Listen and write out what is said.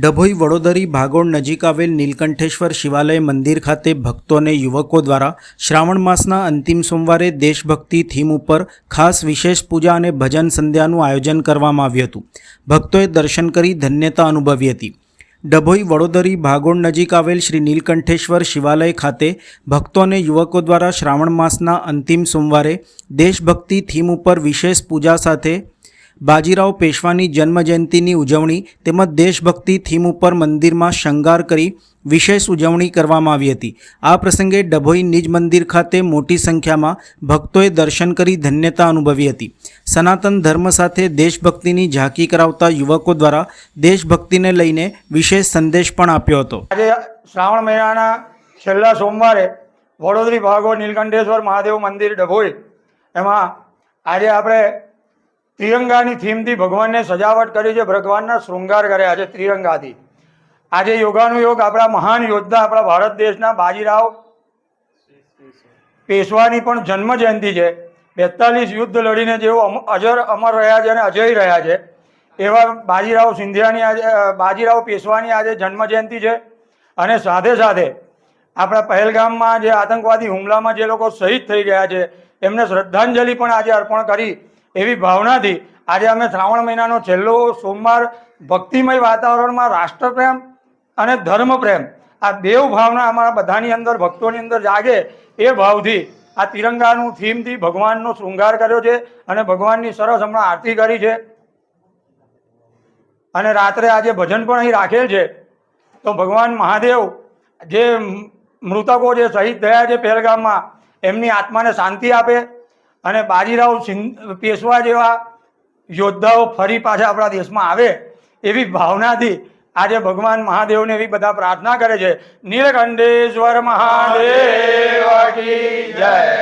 ડભોઈ વડોદરી ભાગોળ નજીક આવેલ નીલકંઠેશ્વર શિવાલય મંદિર ખાતે ભક્તોને યુવકો દ્વારા શ્રાવણ માસના અંતિમ સોમવારે દેશભક્તિ થીમ ઉપર ખાસ વિશેષ પૂજા અને ભજન સંધ્યાનું આયોજન કરવામાં આવ્યું હતું. ભક્તોએ દર્શન કરી ધન્યતા અનુભવી હતી. ડભોઈ વડોદરી ભાગોળ નજીક આવેલ શ્રી નીલકંઠેશ્વર શિવાલય ખાતે ભક્તો અને યુવકો દ્વારા શ્રાવણ માસના અંતિમ સોમવારે દેશભક્તિ થીમ ઉપર વિશેષ પૂજા સાથે બાજીરાવ પેશવાની જન્મજયંતિની ઉજવણી તેમજ દેશભક્તિ થીમ ઉપર મંદિરમાં શણગાર કરી વિશેષ ઉજવણી કરવામાં આવી હતી. આ પ્રસંગે ડભોઈ નિજ મંદિર ખાતે મોટી સંખ્યામાં ભક્તોએ દર્શન કરી ધન્યતા અનુભવી હતી. સનાતન ધર્મ સાથે દેશભક્તિની ઝાંકી કરાવતા યુવકો દ્વારા દેશભક્તિને લઈને વિશેષ સંદેશ પણ આપ્યો હતો. આજે શ્રાવણ મહિનાના છેલ્લા સોમવારે વડોદરી ભાગો નીલકંઠેશ્વર મહાદેવ મંદિર ડભોઈ, એમાં આજે આપણે ત્રિરંગાની થીમથી ભગવાનને સજાવટ કરી છે. ભગવાનના શૃંગાર કર્યા છે ત્રિરંગાથી. આજે યોગાનું યોગ આપણા મહાન યોદ્ધા, આપણા ભારત દેશના બાજીરાવ પેશવાની પણ જન્મ જયંતિ છે. બેતાલીસ યુદ્ધ લડીને જેઓ અજર અમર રહ્યા છે અને અજય રહ્યા છે, એવા બાજીરાવ સિંધિયાની આજે બાજીરાવ પેશવાની આજે જન્મ જયંતિ છે. અને સાથે સાથે આપણા પહેલગામમાં જે આતંકવાદી હુમલામાં જે લોકો શહીદ થઈ ગયા છે, એમને શ્રદ્ધાંજલિ પણ આજે અર્પણ કરી એવી ભાવનાથી આજે અમે શ્રાવણ મહિનાનો છેલ્લો સોમવાર ભક્તિમય વાતાવરણમાં રાષ્ટ્રપ્રેમ અને ધર્મપ્રેમ, આ દેવ ભાવના અમારા બધાની અંદર, ભક્તોની અંદર જાગે એ ભાવથી આ તિરંગાનું થીમથી ભગવાનનો શૃંગાર કર્યો છે અને ભગવાનની સરસ હમણાં આરતી કરી છે. અને રાત્રે આજે ભજન પણ અહીં રાખેલ છે. તો ભગવાન મહાદેવ જે મૃતકો જે શહીદ થયા છે પહેલગામમાં, એમની આત્માને શાંતિ આપે અને બાજીરાવ સિંહ પેશવા જેવા યોદ્ધાઓ ફરી પાછા આપણા દેશમાં આવે એવી ભાવનાથી આજે ભગવાન મહાદેવને એવી બધા પ્રાર્થના કરે છે. નીલકંઠેશ્વર મહાદેવ જય.